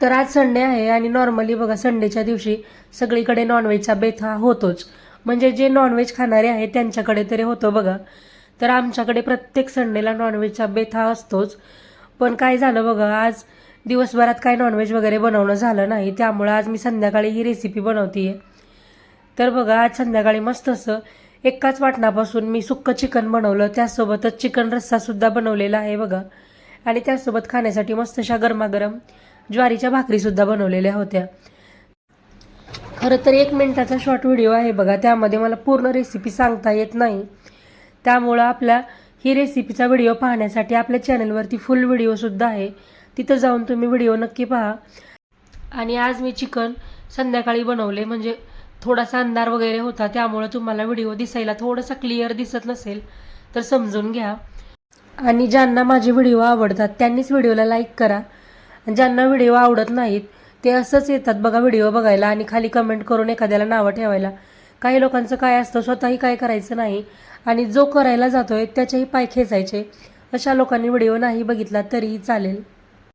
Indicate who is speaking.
Speaker 1: तर आज संडे आहे आणि नॉर्मली बघा संडेच्या दिवशी सगळीकडे नॉनव्हेजचा बेथ हा होतोच. म्हणजे जे नॉनव्हेज खाणारे आहेत त्यांच्याकडे तरी होतो बघा. तर आमच्याकडे प्रत्येक संडेला नॉनव्हेजचा बेथ हा असतोच. पण काय झालं बघा आज दिवसभरात काय नॉनव्हेज वगैरे बनवणं झालं नाही त्यामुळं आज मी संध्याकाळी ही रेसिपी बनवते तर बघा आज संध्याकाळी मस्त असं एकाच वाटणापासून मी सुक्कं चिकन बनवलं त्यासोबतच चिकन रस्सासुद्धा बनवलेला आहे बघा. आणि त्यासोबत खाण्यासाठी मस्त अशा गरमागरम ज्वारीच्या भाकरीसुद्धा बनवलेल्या होत्या. खरं तर एक मिनिटाचा शॉर्ट व्हिडिओ आहे बघा. त्यामध्ये मला पूर्ण रेसिपी सांगता येत नाही. त्यामुळं आपल्या ही रेसिपीचा व्हिडिओ पाहण्यासाठी आपल्या चॅनलवरती फुल व्हिडिओसुद्धा आहे. तिथं जाऊन तुम्ही व्हिडिओ नक्की पहा. आणि आज मी चिकन संध्याकाळी बनवले. म्हणजे थोडासा अंधार वगैरे होता. त्यामुळं तुम्हाला व्हिडिओ दिसायला थोडंसं क्लिअर दिसत नसेल तर समजून घ्या. आणि ज्यांना माझे व्हिडिओ आवडतात त्यांनीच व्हिडिओला लाईक करा. ज्यांना व्हिडिओ आवडत नाहीत ते असंच येतात बघा व्हिडिओ बघायला आणि खाली कमेंट करून एखाद्याला नावं ठेवायला. काही लोकांचं काय असतं स्वतःही काय करायचं नाही आणि जो करायला जातोय त्याचेही पाय खेचायचे. अशा लोकांनी व्हिडिओ नाही बघितला तरीही चालेल.